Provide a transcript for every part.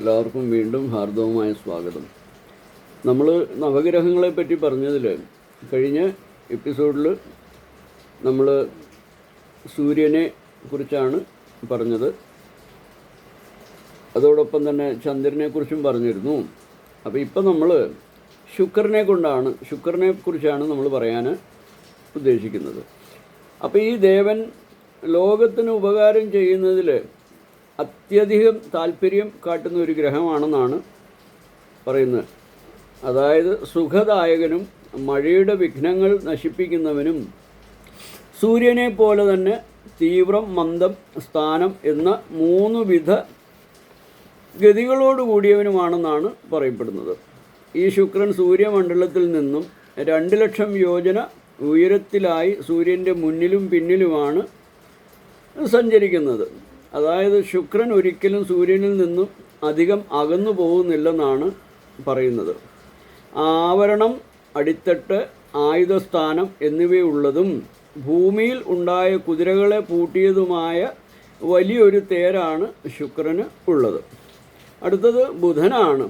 എല്ലാവർക്കും വീണ്ടും ഹാർദവുമായ സ്വാഗതം. നമ്മൾ നവഗ്രഹങ്ങളെ പറ്റി പറഞ്ഞതിൽ കഴിഞ്ഞ എപ്പിസോഡിൽ നമ്മൾ സൂര്യനെ കുറിച്ചാണ് പറഞ്ഞത്. അതോടൊപ്പം തന്നെ ചന്ദ്രനെ കുറിച്ചും പറഞ്ഞിരുന്നു. അപ്പോൾ ഇപ്പം നമ്മൾ ശുക്രനെ കൊണ്ടാണ് ശുക്രനെ കുറിച്ചാണ് നമ്മൾ പറയാൻ ഉദ്ദേശിക്കുന്നത്. അപ്പോൾ ഈ ദേവൻ ലോകത്തിന് ഉപകാരം ചെയ്യുന്നതിൽ അത്യധികം താല്പര്യം കാട്ടുന്ന ഒരു ഗ്രഹമാണെന്നാണ് പറയുന്നത്. അതായത് സുഖദായകനും മഴയുടെ വിഘ്നങ്ങൾ നശിപ്പിക്കുന്നവനും സൂര്യനെ പോലെ തന്നെ തീവ്രം മന്ദം സ്ഥാനം എന്ന മൂന്ന് വിധ ഗതികളോട് കൂടിയവനുമാണെന്നാണ് പറയപ്പെടുന്നത്. ഈ ശുക്രൻ സൂര്യമണ്ഡലത്തിൽ നിന്നും രണ്ട് ലക്ഷം യോജന ഉയരത്തിലായി സൂര്യന്റെ മുന്നിലും പിന്നിലുമാണ് സഞ്ചരിക്കുന്നത്. അതായത് ശുക്രൻ ഒരിക്കലും സൂര്യനിൽ നിന്നും അധികം അകന്നു പോകുന്നില്ലെന്നാണ് പറയുന്നത്. ആവരണം അടിത്തട്ട് ആയുധസ്ഥാനം എന്നിവയുള്ളതും ഭൂമിയിൽ ഉണ്ടായ കുതിരകളെ പൂട്ടിയതുമായ വലിയൊരു തേരാണ് ശുക്രന് ഉള്ളത്. അടുത്തത് ബുധനാണ്.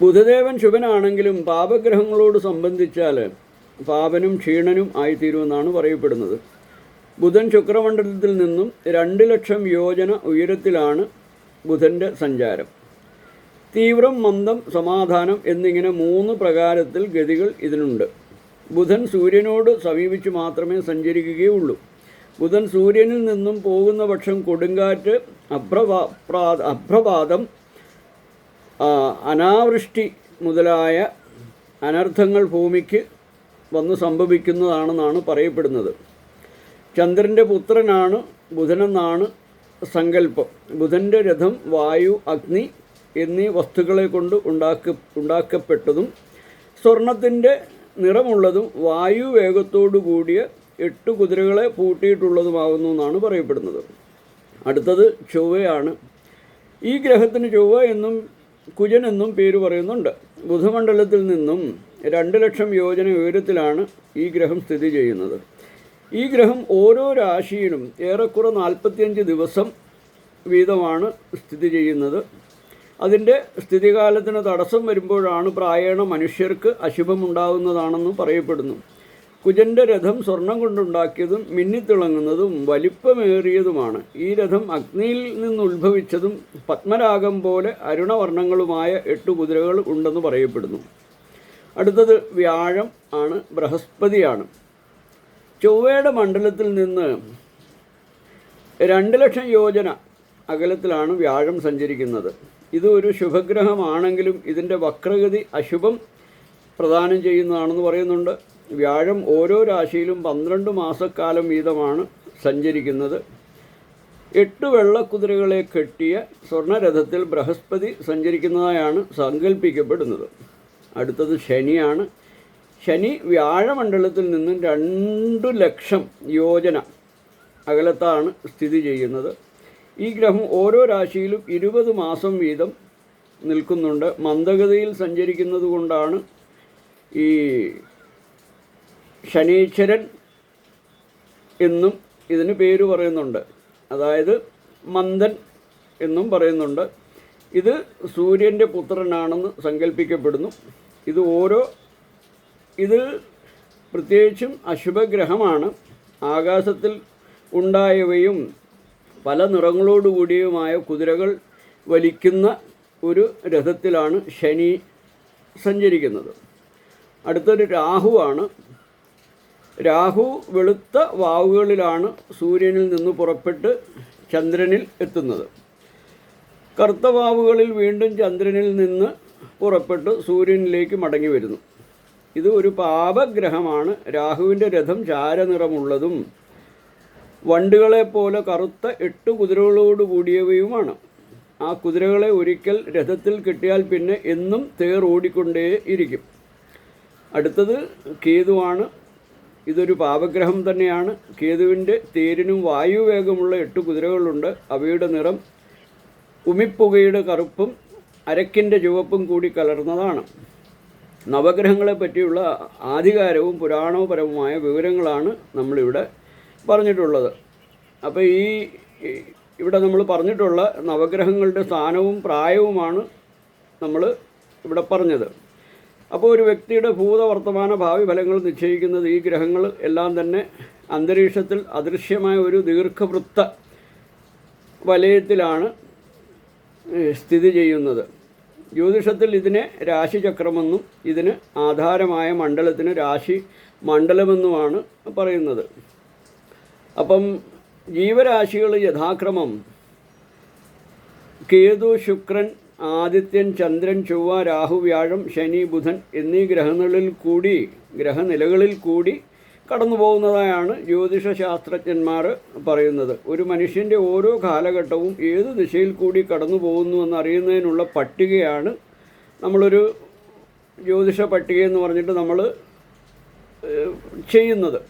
ബുധദേവൻ ശുഭനാണെങ്കിലും പാപഗ്രഹങ്ങളോട് സംബന്ധിച്ചാൽ പാപനും ക്ഷീണനും ആയിത്തീരുമെന്നാണ് പറയപ്പെടുന്നത്. ബുധൻ ശുക്രമണ്ഡലത്തിൽ നിന്നും രണ്ട് ലക്ഷം യോജന ഉയരത്തിലാണ് ബുധന്റെ സഞ്ചാരം. തീവ്രം മന്ദം സമാധാനം എന്നിങ്ങനെ മൂന്ന് പ്രകാരത്തിൽ ഗതികൾ ഇതിനുണ്ട്. ബുധൻ സൂര്യനോട് സമീപിച്ച് മാത്രമേ സഞ്ചരിക്കുകയുള്ളൂ. ബുധൻ സൂര്യനിൽ നിന്നും പോകുന്ന പക്ഷം കൊടുങ്കാറ്റ് അഭ്രപാ അനാവൃഷ്ടി മുതലായ അനർത്ഥങ്ങൾ ഭൂമിക്ക് വന്ന് സംഭവിക്കുന്നതാണെന്നാണ് പറയപ്പെടുന്നത്. ചന്ദ്രന്റെ പുത്രനാണ് ബുധനെന്നാണ് സങ്കല്പം. ബുധന്റെ രഥം വായു അഗ്നി എന്നീ വസ്തുക്കളെ കൊണ്ട് ഉണ്ടാക്ക ഉണ്ടാക്കപ്പെട്ടതും സ്വർണത്തിന്റെ നിറമുള്ളതും വായു വേഗത്തോടു കൂടിയ എട്ട് കുതിരകളെ പൂട്ടിയിട്ടുള്ളതുമാകുന്നു എന്നാണ് പറയപ്പെടുന്നത്. അടുത്തത് ചൊവ്വയാണ്. ഈ ഗ്രഹത്തിന് ചൊവ്വ എന്നും കുജൻ എന്നും പേര് പറയുന്നുണ്ട്. ബുധമണ്ഡലത്തിൽ നിന്നും രണ്ട് ലക്ഷം യോജന ഉയരത്തിലാണ് ഈ ഗ്രഹം സ്ഥിതി ചെയ്യുന്നത്. ഈ ഗ്രഹം ഓരോ രാശിയിലും ഏറെക്കുറെ നാൽപ്പത്തിയഞ്ച് ദിവസം വീതമാണ് സ്ഥിതി ചെയ്യുന്നത്. അതിന്റെ സ്ഥിതികാലത്തിന് തടസ്സം വരുമ്പോഴാണ് പ്രായണ മനുഷ്യർക്ക് അശുഭമുണ്ടാകുന്നതാണെന്ന് പറയപ്പെടുന്നു. കുജന്റെ രഥം സ്വർണം കൊണ്ടുണ്ടാക്കിയതും മിന്നിത്തിളങ്ങുന്നതും വലിപ്പമേറിയതുമാണ്. ഈ രഥം അഗ്നിയിൽ നിന്ന് ഉത്ഭവിച്ചതും പത്മരാഗം പോലെ അരുണവർണങ്ങളുമായ എട്ട് കുതിരകൾ ഉണ്ടെന്ന് പറയപ്പെടുന്നു. അടുത്തത് വ്യാഴം ആണ് ബൃഹസ്പതിയാണ്. ചൊവ്വയുടെ മണ്ഡലത്തിൽ നിന്ന് രണ്ട് ലക്ഷം യോജന അകലത്തിലാണ് വ്യാഴം സഞ്ചരിക്കുന്നത്. ഇത് ഒരു ശുഭഗ്രഹമാണെങ്കിലും ഇതിന്റെ വക്രഗതി അശുഭം പ്രദാനം ചെയ്യുന്നതാണെന്ന് പറയുന്നുണ്ട്. വ്യാഴം ഓരോ രാശിയിലും പന്ത്രണ്ട് മാസക്കാലം വീതമാണ് സഞ്ചരിക്കുന്നത്. എട്ട് വെള്ളക്കുതിരകളെ കെട്ടിയ സ്വർണരഥത്തിൽ ബൃഹസ്പതി സഞ്ചരിക്കുന്നതായാണ് സങ്കല്പിക്കപ്പെടുന്നത് അടുത്തത് ശനിയാണ്. ശനി വ്യാഴമണ്ഡലത്തിൽ നിന്നും രണ്ട് ലക്ഷം യോജന അകലത്താണ് സ്ഥിതി ചെയ്യുന്നത്. ഈ ഗ്രഹം ഓരോ രാശിയിലും ഇരുപത് മാസം വീതം നിൽക്കുന്നുണ്ട്. മന്ദഗതിയിൽ സഞ്ചരിക്കുന്നത് കൊണ്ടാണ് ഈ ശനീശ്വരൻ എന്നും ഇതിന് പേര് പറയുന്നുണ്ട്. അതായത് മന്ദൻ എന്നും പറയുന്നുണ്ട്. ഇത് സൂര്യന്റെ പുത്രനാണെന്ന് സങ്കല്പിക്കപ്പെടുന്നു. ഇത് ഓരോ ഇത് പ്രത്യേകിച്ചും അശുഭഗ്രഹമാണ്. ആകാശത്തിൽ ഉണ്ടായവയും പല നിറങ്ങളോടുകൂടിയുമായ കുതിരകൾ വലിക്കുന്ന ഒരു രഥത്തിലാണ് ശനി സഞ്ചരിക്കുന്നത്. അടുത്തൊരു രാഹുവാണ്. രാഹു വെളുത്ത വാവുകളിലാണ് സൂര്യനിൽ നിന്ന് പുറപ്പെട്ട് ചന്ദ്രനിൽ എത്തുന്നത്. കറുത്ത വാവുകളിൽ വീണ്ടും ചന്ദ്രനിൽ നിന്ന് പുറപ്പെട്ട് സൂര്യനിലേക്ക് മടങ്ങി വരുന്നു. ഇത് ഒരു പാപഗ്രഹമാണ്. രാഹുവിന്റെ രഥം ചാരനിറമുള്ളതും വണ്ടുകളെപ്പോലെ കറുത്ത എട്ട് കുതിരകളോട് കൂടിയവയുമാണ്. ആ കുതിരകളെ ഒരിക്കൽ രഥത്തിൽ കിട്ടിയാൽ പിന്നെ എന്നും തേർ ഓടിക്കൊണ്ടേ ഇരിക്കും. അടുത്തത് കേതുവാണ്. ഇതൊരു പാപഗ്രഹം തന്നെയാണ്. കേതുവിന്റെ തേരിനും വായുവേഗമുള്ള എട്ട് കുതിരകളുണ്ട്. അവയുടെ നിറം ഉമിപ്പുകയുടെ കറുപ്പും അരക്കിന്റെ ചുവപ്പും കൂടി കലർന്നതാണ്. നവഗ്രഹങ്ങളെ പറ്റിയുള്ള ആധികാരവും പുരാണപരവുമായ വിവരങ്ങളാണ് നമ്മളിവിടെ പറഞ്ഞിട്ടുള്ളത്. അപ്പോൾ ഈ ഇവിടെ നമ്മൾ പറഞ്ഞിട്ടുള്ള നവഗ്രഹങ്ങളുടെ സ്ഥാനവും പ്രായവുമാണ് നമ്മൾ ഇവിടെ പറഞ്ഞത്. അപ്പോൾ ഒരു വ്യക്തിയുടെ ഭൂതവർത്തമാന ഭാവി ഫലങ്ങൾ നിശ്ചയിക്കുന്നത് ഈ ഗ്രഹങ്ങൾ എല്ലാം തന്നെ അന്തരീക്ഷത്തിൽ അദൃശ്യമായ ഒരു ദീർഘവൃത്ത വലയത്തിലാണ് സ്ഥിതി ചെയ്യുന്നത്. ജ്യോതിഷത്തിൽ ഇതിനെ രാശിചക്രമെന്നും ഇതിന് ആധാരമായ മണ്ഡലത്തിന് രാശി മണ്ഡലമെന്നുമാണ് പറയുന്നത്. അപ്പം ജീവരാശികൾ യഥാക്രമം കേതു ശുക്രൻ ആദിത്യൻ ചന്ദ്രൻ ചൊവ്വ രാഹു വ്യാഴം ശനി ബുധൻ എന്നീ ഗ്രഹങ്ങളിൽ കൂടി ഗ്രഹനിലകളിൽ കൂടി കടന്നു പോകുന്നതായാണ് ജ്യോതിഷ ശാസ്ത്രജ്ഞന്മാർ പറയുന്നത്. ഒരു മനുഷ്യന്റെ ഓരോ കാലഘട്ടവും ഏത് ദിശയിൽ കൂടി കടന്നു പോകുന്നു എന്നറിയുന്നതിനുള്ള പട്ടികയാണ് നമ്മളൊരു ജ്യോതിഷ പട്ടിക എന്ന് പറഞ്ഞിട്ട് നമ്മൾ ചെയ്യുന്നത്.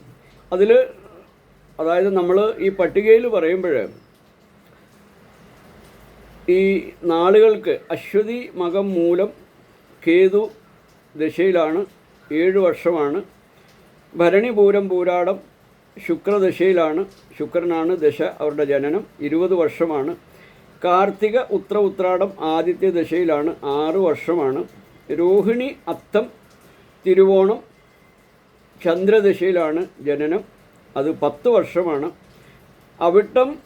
അതിൽ അതായത് നമ്മൾ ഈ പട്ടികയിൽ പറയുമ്പോൾ ഈ നാളുകൾക്ക് അശ്വതി മകം മൂലം കേതു ദശയിലാണ് ഏഴ് വർഷമാണ് ഭരണി പൂരം പൂരാടം ശുക്രദശയിലാണ് ശുക്രനാണ് ദശ അവരുടെ ജനനം ഇരുപത് വർഷമാണ്. കാർത്തിക ഉത്ര ഉത്രാടം ആദിത്യ ദശയിലാണ് ആറ് വർഷമാണ്. രോഹിണി അത്തം തിരുവോണം ചന്ദ്രദശയിലാണ് ജനനം അത് പത്ത് വർഷമാണ്. അവിട്ടം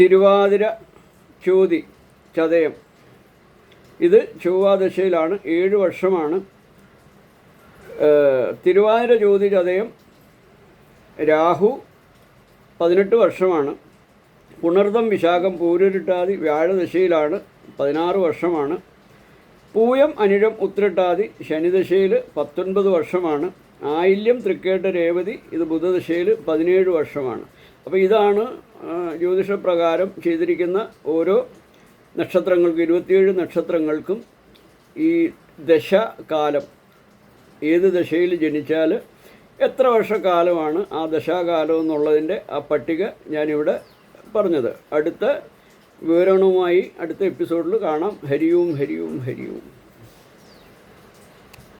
തിരുവാതിര ചോതി ചതയം ഇത് ചൊവ്വാദശയിലാണ് ഏഴ് വർഷമാണ്. തിരുവാതിര ജ്യോതി ചതയം രാഹു പതിനെട്ട് വർഷമാണ്. പുണർദം വിശാഖം പൂരുരുട്ടാതി വ്യാഴദശയിലാണ് പതിനാറ് വർഷമാണ്. പൂയം അനിഴം ഉത്രട്ടാതി ശനിദശയിൽ പത്തൊൻപത് വർഷമാണ്. ആയില്യം തൃക്കേട്ട രേവതി ഇത് ബുധദശയിൽ പതിനേഴ് വർഷമാണ്. അപ്പോൾ ഇതാണ് ജ്യോതിഷപ്രകാരം ചെയ്തിരിക്കുന്ന ഓരോ നക്ഷത്രങ്ങൾക്കും ഇരുപത്തിയേഴ് നക്ഷത്രങ്ങൾക്കും ഈ ദശകാലം ഏത് ദശയിൽ ജനിച്ചാൽ എത്ര വർഷക്കാലമാണ് ആ ദശാകാലം എന്നുള്ളതിന്റെ ആ പട്ടിക ഞാനിവിടെ പറഞ്ഞത്. അടുത്ത വിവരണവുമായി അടുത്ത എപ്പിസോഡിൽ കാണാം. ഹരിയും ഹരിയും ഹരിയും.